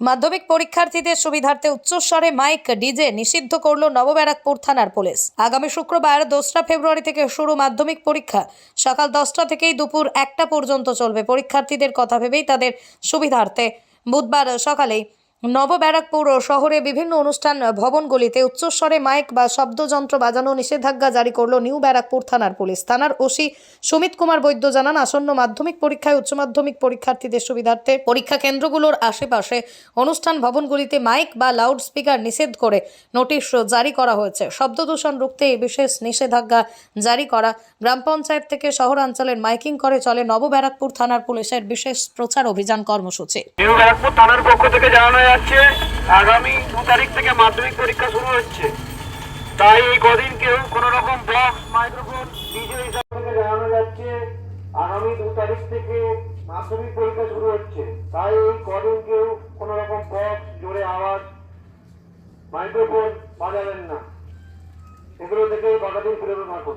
মাধ্যমিক পরীক্ষার্থীদের সুবিধার্থে উচ্চস্বরে মাইক ডিজে নিষিদ্ধ করল নবব্যারাকপুর থানার পুলিশ। আগামী শুক্রবার দোসরা ফেব্রুয়ারি থেকে শুরু মাধ্যমিক পরীক্ষা। সকাল দশটা থেকেই দুপুর একটা পর্যন্ত চলবে। পরীক্ষার্থীদের কথা ভেবেই তাদের সুবিধার্থে বুধবার সকালেই নবব্যারাকপুর শহরে বিভিন্ন অনুষ্ঠান ভবনগুলিতে উচ্চস্বরে মাইক বা শব্দযন্ত্র বাজানো নিষেধাজ্ঞা জারি করল নিউ ব্যারাকপুর থানার পুলিশ। থানার ওসি সুমিত কুমার বৈদ্য জানান, আসন্ন মাধ্যমিক পরীক্ষায় উচ্চ মাধ্যমিক পরীক্ষার্থীদের সুবিধার্থে পরীক্ষা কেন্দ্রগুলোর আশেপাশে অনুষ্ঠান ভবনগুলিতে মাইক বা লাউড স্পিকার নিষেধ করে নোটিশ জারি করা হয়েছে। শব্দ দূষণ রুখতে এই বিশেষ নিষেধাজ্ঞা জারি করা গ্রাম পঞ্চায়েত থেকে শহরাঞ্চলের মাইকিং করে চলে নবব্যারাকপুর থানার পুলিশের বিশেষ প্রচার অভিযান কর্মসূচি। ব্যারাকপুর থানার পক্ষ থেকে জানানো যাচ্ছে, আগামী দু তারিখ থেকে মাধ্যমিক পরীক্ষা শুরু হচ্ছে। তাই এই কদিন কেউ কোনো রকম বক্স মাইক্রোফোন ডিজে হিসাব থেকে জানানো যাচ্ছে, আগামী দু তারিখ থেকে মাধ্যমিক পরীক্ষা শুরু হচ্ছে। তাই এই কদিন কেউ কোনো রকম বক্স জোরে আওয়াজ মাইক্রোফোন বাজাবেন না। এগুলো থেকে কটা দিন বিরত থাকুন